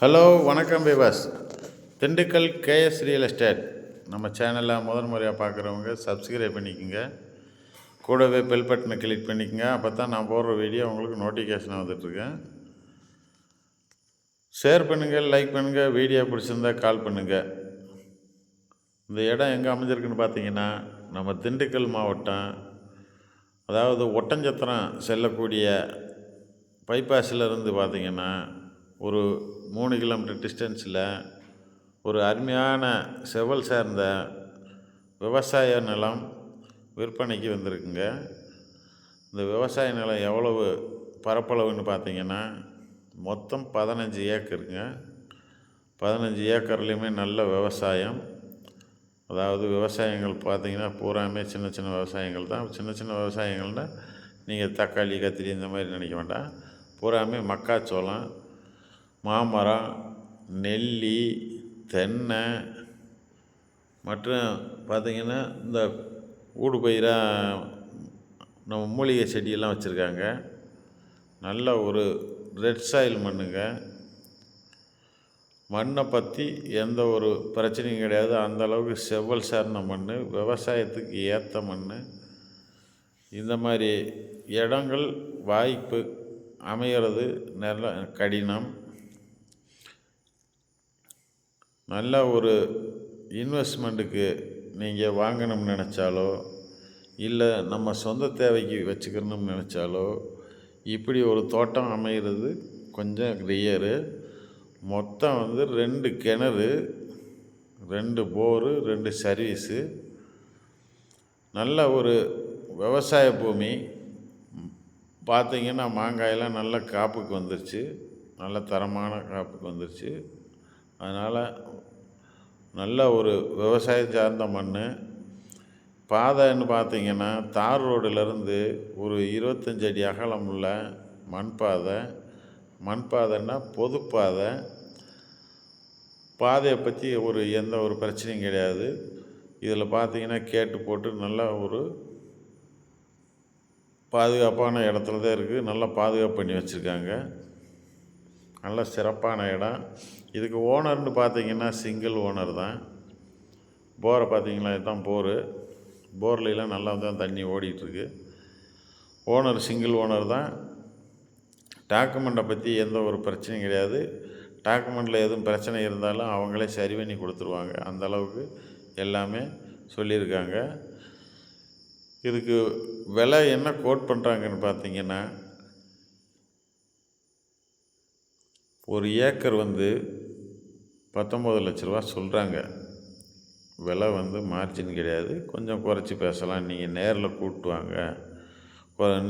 Hello வணக்கம் பிவாஸ் Dindigul K S real estate நம்ம சேனலில் முதல் முறையாக பார்க்குறவங்க சப்ஸ்கிரைப் பண்ணிக்கோங்க. கூடவே பெல் பட்டனை கிளிக் பண்ணிக்கோங்க. அப்போ தான் நான் போடுற வீடியோ உங்களுக்கு நோட்டிஃபிகேஷன் வந்துட்டுருக்கேன் ஷேர் பண்ணுங்கள் லைக் பண்ணுங்கள் வீடியோ பிடிச்சிருந்தா கால் பண்ணுங்கள் இந்த இடம் எங்கே அமைஞ்சிருக்குன்னு பார்த்தீங்கன்னா நம்ம திண்டுக்கல் மாவட்டம் அதாவது ஒட்டஞ்சத்திரம் செல்லக்கூடிய பைபாஸில் இருந்து பார்த்தீங்கன்னா ஒரு மூணு கிலோமீட்டர் டிஸ்டன்ஸில் ஒரு அருமையான செவல் சார்ந்த விவசாய நிலம் விற்பனைக்கு வந்திருக்குங்க. இந்த விவசாய நிலம் எவ்வளவு பரப்பளவுன்னு பார்த்தீங்கன்னா மொத்தம் பதினஞ்சு ஏக்கருங்க. பதினஞ்சு ஏக்கர்லேயுமே நல்ல விவசாயம். அதாவது விவசாயங்கள் பார்த்தீங்கன்னா பூராமே சின்ன சின்ன விவசாயங்கள் தான். சின்ன சின்ன விவசாயங்கள்னால் நீங்கள் தக்காளி கத்திரி இந்த மாதிரி நினைக்க வேண்டாம். பூராமே மக்காச்சோளம். மாமரம் நெல்லி தென்னை மற்றும் பார்த்திங்கன்னா இந்த ஊடு பயிராக நம்ம மூலிகை செடியெல்லாம் வச்சுருக்காங்க. நல்ல ஒரு ரெட் சாயில் மண்ணுங்க. மண்ணை பற்றி எந்த ஒரு பிரச்சனையும் கிடையாது. அந்த அளவுக்கு செவ்வல் சார்ந்த மண் விவசாயத்துக்கு ஏற்ற மண் இந்த மாதிரி இடங்கள் வாய்ப்பு அமைகிறது நல்ல கடினம். நல்ல ஒரு இன்வெஸ்ட்மெண்ட்டுக்கு நீங்கள் வாங்கணும்னு நினச்சாலோ இல்லை நம்ம சொந்த தேவைக்கு வச்சுக்கணும்னு நினச்சாலோ இப்படி ஒரு தோட்டம் அமைகிறது கொஞ்சம் ரியரு மொத்தம் வந்து ரெண்டு கிணறு ரெண்டு போரு ரெண்டு சர்வீஸு நல்ல ஒரு விவசாய பூமி. பார்த்திங்கன்னா மாங்காயெல்லாம் நல்ல காப்புக்கு வந்துருச்சு. நல்ல தரமான காப்புக்கு வந்துருச்சு. அதனால் நல்ல ஒரு விவசாயம் சார்ந்த மண் பாதைன்னு பார்த்தீங்கன்னா தார் ரோடுலேருந்து ஒரு இருபத்தஞ்சு அடி அகலம் உள்ள மண் பாதை மண் பாதைன்னா பொது பாதை பாதையை பற்றி ஒரு எந்த ஒரு பிரச்சனையும் கிடையாது. இதில் பார்த்தீங்கன்னா கேட்டு போட்டு நல்ல ஒரு பாதுகாப்பான இடத்துல தான் இருக்குது. நல்லா பாதுகாப்பு பண்ணி வச்சுருக்காங்க. நல்ல சிறப்பான இடம். இதுக்கு ஓனர்னு பார்த்தீங்கன்னா சிங்கிள் ஓனர் தான். போரை பார்த்தீங்களா? இதுதான் போரு. போர்லாம் நல்லா தான் தண்ணி ஓடிட்டுருக்கு. ஓனர் சிங்கிள் ஓனர் தான். டாக்குமெண்ட்டை பற்றி எந்த ஒரு பிரச்சனையும் கிடையாது. டாக்குமெண்ட்டில் எதுவும் பிரச்சனை இருந்தாலும் அவங்களே சரி பண்ணி கொடுத்துருவாங்க. அந்த அளவுக்கு எல்லாமே சொல்லியிருக்காங்க. இதுக்கு விலை என்ன கோட் பண்ணுறாங்கன்னு பார்த்தீங்கன்னா ஒரு ஏக்கர் வந்து பத்தொம்பது லட்ச ரூபா சொல்கிறாங்க விலை வந்து மார்ஜின் கிடையாது. கொஞ்சம் குறைச்சி பேசலாம். நீங்கள் நேரில் கூப்பிட்டு வாங்க.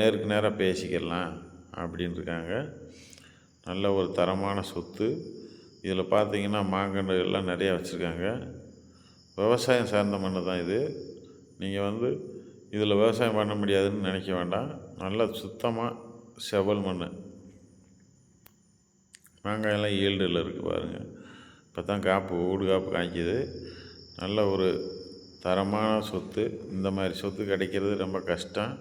நேருக்கு நேராக பேசிக்கலாம் அப்படின்னு இருக்காங்க நல்ல ஒரு தரமான சொத்து. இதில் பார்த்தீங்கன்னா மாங்கன்று எல்லாம் நிறையா வச்சுருக்காங்க. விவசாயம் சார்ந்த மண்ணு தான் இது. நீங்கள் வந்து இதில் விவசாயம் பண்ண முடியாதுன்னு நினைக்க வேண்டாம். நல்ல சுத்தமாக செவல் மண் மாங்காயெல்லாம் ஈல்டில் இருக்குது பாருங்கள் இப்போ தான் காப்பு ஊடு காப்பு காய்க்குது. நல்ல ஒரு தரமான சொத்து. இந்த மாதிரி சொத்து கிடைக்கிறது ரொம்ப கஷ்டம்.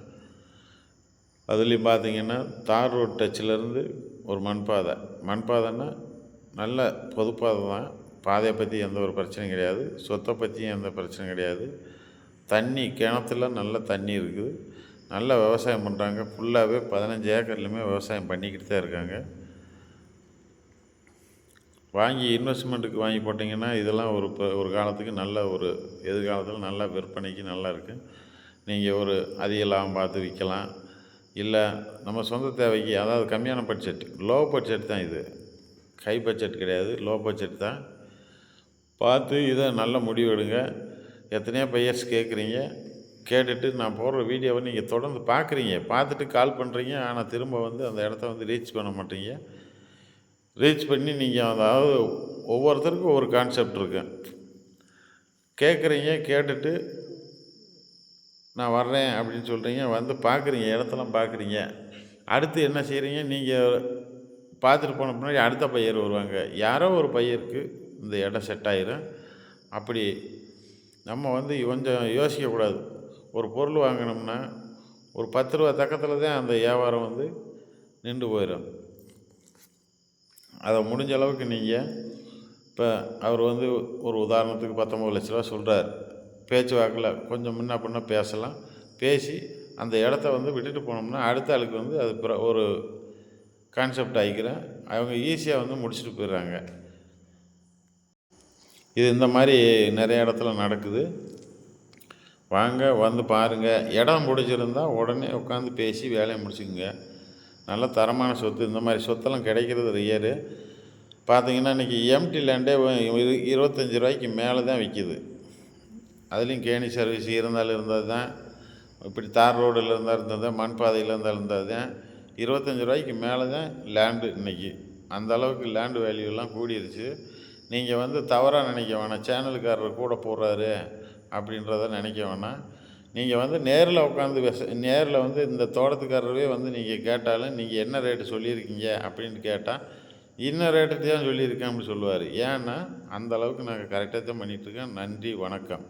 அதுலேயும் பார்த்தீங்கன்னா தார் ரோட் டச்சிலேருந்து ஒரு மண்பாதை. மண்பாதைன்னா நல்ல பொதுப்பாதை தான். பாதையை பற்றி எந்த ஒரு பிரச்சனையும் கிடையாது. சொத்தை பற்றியும் எந்த பிரச்சனையும் கிடையாது. தண்ணி கிணத்துல நல்ல தண்ணி இருக்குது. நல்ல விவசாயம் பண்ணுறாங்க ஃபுல்லாகவே பதினஞ்சு ஏக்கர்லையுமே விவசாயம் பண்ணிக்கிட்டு தான் இருக்காங்க. வாங்கி இன்வெஸ்ட்மெண்ட்டுக்கு வாங்கி போட்டிங்கன்னா இதெல்லாம் ஒரு இப்போ ஒரு காலத்துக்கு நல்ல ஒரு எதிர்காலத்தில் நல்ல விற்பனைக்கு நல்லா இருக்குது நீங்கள் ஒரு அதிக லாபம் பார்த்து விற்கலாம் இல்லை நம்ம சொந்த தேவைக்கு அதாவது கம்மியான பட்ஜெட் லோ பட்ஜெட் தான் இது. ஹை பட்ஜெட் கிடையாது லோ பட்ஜெட் தான். பார்த்து இதை நல்ல முடிவு எடுங்க. எத்தனையோ பையர்ஸ் கேட்குறீங்க. கேட்டுட்டு நான் போடுற வீடியோவை நீங்கள் தொடர்ந்து பார்க்குறீங்க. பார்த்துட்டு கால் பண்ணுறீங்க ஆனால் திரும்ப வந்து அந்த இடத்த வந்து ரீச் பண்ண மாட்டீங்க. ரீச் பண்ணி நீங்கள் அதாவது ஒவ்வொருத்தருக்கும் ஒவ்வொரு கான்செப்ட் இருக்கு. கேட்குறீங்க கேட்டுட்டு நான் வர்றேன் அப்படின்னு சொல்கிறீங்க வந்து பார்க்குறீங்க இடத்தெல்லாம் பார்க்குறீங்க அடுத்து என்ன செய்கிறீங்க நீங்கள் பார்த்துட்டு போன பின்னாடி அடுத்த பையர் வருவாங்க. யாரோ ஒரு பையருக்கு இந்த இடம் செட் ஆயிரும். அப்படி நம்ம வந்து கொஞ்சம் யோசிக்கக்கூடாது ஒரு பொருள் வாங்கினோம்னா ஒரு பத்து ரூபா தக்கத்தில் தான் அந்த வியாபாரம் வந்து நின்று போயிடும் அதை முடிஞ்ச அளவுக்கு நீங்கள் இப்போ அவர் வந்து ஒரு உதாரணத்துக்கு பத்தொம்பது லட்ச ரூபா சொல்கிறார் பேச்சு வாக்கில் கொஞ்சம் முன்ன பின்ன பேசலாம். பேசி அந்த இடத்த வந்து விட்டுட்டு போனோம்னா அடுத்த ஆளுக்கு வந்து அது பிற ஒரு கான்செப்ட் ஆகிக்கிறேன் அவங்க ஈஸியாக வந்து முடிச்சுட்டு போயிடுறாங்க. இது இந்த மாதிரி நிறைய இடத்துல நடக்குது. வாங்க வந்து பாருங்கள் இடம் பிடிச்சிருந்தா உடனே உட்காந்து பேசி வேலையை முடிச்சுக்குங்க. நல்ல தரமான சொத்து. இந்த மாதிரி சொத்தெல்லாம் கிடைக்கிறது ரியரு பார்த்தீங்கன்னா இன்றைக்கி எம்டி லேண்டே இருபத்தஞ்சி ரூபாய்க்கு மேலே தான் விற்கிது அதுலேயும் கேணி சர்வீஸ் இருந்தாலும் இருந்தது தான். இப்படி தார் ரோடில் இருந்தால் இருந்தது மண் பாதையில் இருந்தால் இருந்தது தான். இருபத்தஞ்சி ரூபாய்க்கு மேலே தான் லேண்டு இன்றைக்கி அந்த அளவுக்கு லேண்டு வேல்யூலாம் கூடிருச்சு. நீங்கள் வந்து தவறாக நினைக்க வேணாம். சேனலுக்காரர் கூட போடுறாரு அப்படின்றத நினைக்க வேணாம். நீங்கள் வந்து நேரில் உட்காந்து விச நேரில் வந்து இந்த தோட்டத்துக்காரரவே வந்து நீங்கள் கேட்டாலும் நீங்கள் என்ன ரேட்டு சொல்லியிருக்கீங்க அப்படின்னு கேட்டால் இன்ன ரேட்டு தான் சொல்லியிருக்கேன் அப்படின்னு சொல்லுவார். ஏன்னா அந்த அளவுக்கு நாங்கள் கரெக்டாக தான் பண்ணிகிட்ருக்கோம் நன்றி வணக்கம்.